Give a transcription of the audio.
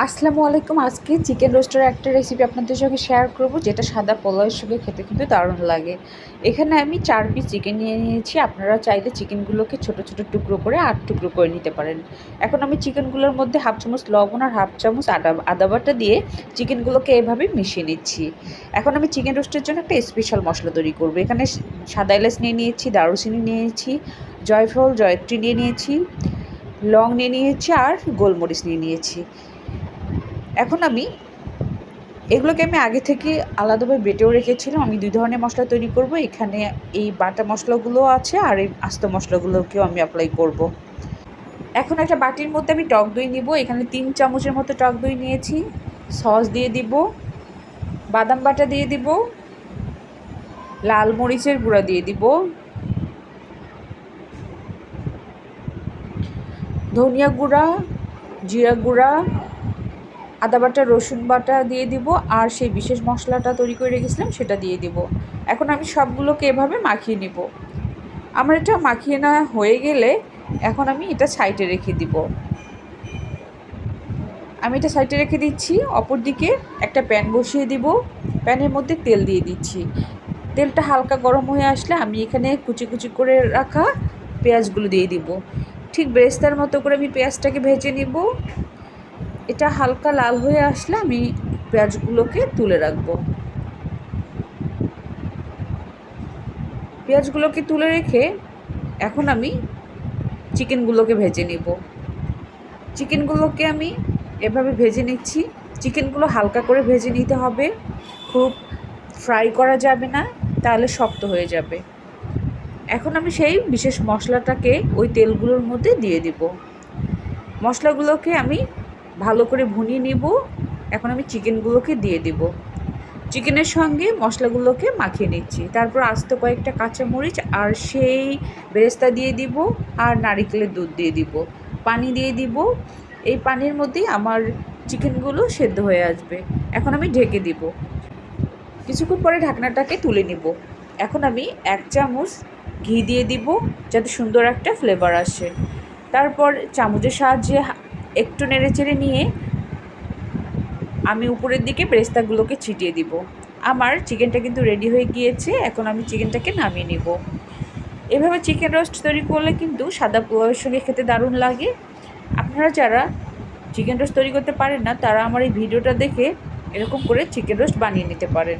আসসালামু আলাইকুম। আজকে চিকেন রোস্টের একটা রেসিপি আপনাদের সঙ্গে শেয়ার করব, যেটা সাদা পোলাওয়ের সঙ্গে খেতে কিন্তু দারুণ লাগে। এখানে আমি চার পিস চিকেন নিয়ে নিয়েছি। আপনারা চাইলে চিকেনগুলোকে ছোট ছোট টুকরো করে আট টুকরো করে নিতে পারেন। এখন আমি চিকেনগুলোর মধ্যে হাফ চামচ লবণ আর হাফ চামচ আদা আদা বাটা দিয়ে চিকেনগুলোকে এভাবে মিশিয়ে নিচ্ছি। এখন আমি চিকেন রোস্টের জন্য একটা স্পেশাল মশলা তৈরি করব। এখানে সাদা এলাচ নিয়ে নিয়েছি, দারুচিনি নিয়েছি, জয়ফল, জয়ত্রী নিয়ে নিয়েছি, লং নিয়ে নিয়েছি আর গোলমরিচ নিয়ে নিয়েছি। এখন আমি এগুলোকে আমি আগে থেকে আলাদাভাবে বেটেও রেখেছিলাম। আমি দুই ধরনের মশলা তৈরি করব। এখানে এই বাটা মশলাগুলো আছে আর এই আস্ত মশলাগুলোকেও আমি অ্যাপ্লাই করব। এখন একটা বাটির মধ্যে আমি টক দই নিব। এখানে তিন চামচের মতো টক দই নিয়েছি। সস দিয়ে দিব, বাদাম বাটা দিয়ে দিব, লাল মরিচের গুঁড়া দিয়ে দিব, ধনিয়া গুঁড়া, জিরা গুঁড়া আদা বাটা, রসুন বাটা দিয়ে দিব আর সেই বিশেষ মশলাটা তৈরি করে রেখেছিলাম সেটা দিয়ে দিব। এখন আমি সবগুলোকে এভাবে মাখিয়ে নিব। আমার এটা মাখিয়ে নেওয়া হয়ে গেলে এখন আমি এটা সাইডে রেখে দিব। আমি এটা সাইডে রেখে দিচ্ছি অপর দিকে একটা প্যান বসিয়ে দিব। প্যানের মধ্যে তেল দিয়ে দিচ্ছি। তেলটা হালকা গরম হয়ে আসলে আমি এখানে কুচি কুচি করে রাখা পেঁয়াজগুলো দিয়ে দিব। ঠিক ব্রেস্তার মতো করে আমি পেঁয়াজটাকে ভেজে নিব। এটা হালকা লাল হয়ে আসলে আমি পেঁয়াজগুলোকে তুলে রাখব। পেঁয়াজগুলোকে তুলে রেখে এখন আমি চিকেনগুলোকে ভেজে নেব। চিকেনগুলোকে আমি এভাবে ভেজে নিচ্ছি। চিকেনগুলো হালকা করে ভেজে নিতে হবে। খুব ফ্রাই করা যাবে না, তাহলে শক্ত হয়ে যাবে। এখন আমি সেই বিশেষ মশলাটাকে ওই তেলগুলোর মধ্যে দিয়ে দিব। মশলাগুলোকে আমি ভালো করে ভুনিয়ে নিব। এখন আমি চিকেনগুলোকে দিয়ে দিব। চিকেনের সঙ্গে মশলাগুলোকে মাখিয়ে নিচ্ছি। তারপর আস্ত কয়েকটা কাঁচামরিচ আর সেই বেরেস্তা দিয়ে দিব আর নারিকেলের দুধ দিয়ে দিব। পানি দিয়ে দিব। এই পানির মধ্যেই আমার চিকেনগুলো সেদ্ধ হয়ে আসবে। এখন আমি ঢেকে দিব। কিছুক্ষণ পরে ঢাকনাটাকে তুলে নিব। এখন আমি এক চামচ ঘি দিয়ে দিব যাতে সুন্দর একটা ফ্লেভার আসে। তারপর চামচের সাহায্যে একটু নেড়ে চেড়ে নিয়ে আমি উপরের দিকে বেরেস্তাগুলোকে ছিটিয়ে দিব। আমার চিকেনটা কিন্তু রেডি হয়ে গিয়েছে, এখন আমি চিকেনটাকে নামিয়ে নিব। এভাবে চিকেন রোস্ট তৈরি করলে কিন্তু সাদা পোলাওয়ের সঙ্গে খেতে দারুণ লাগে। আপনারা যারা চিকেন রোস্ট তৈরি করতে পারেন না, তারা আমার এই ভিডিওটা দেখে এরকম করে চিকেন রোস্ট বানিয়ে নিতে পারেন।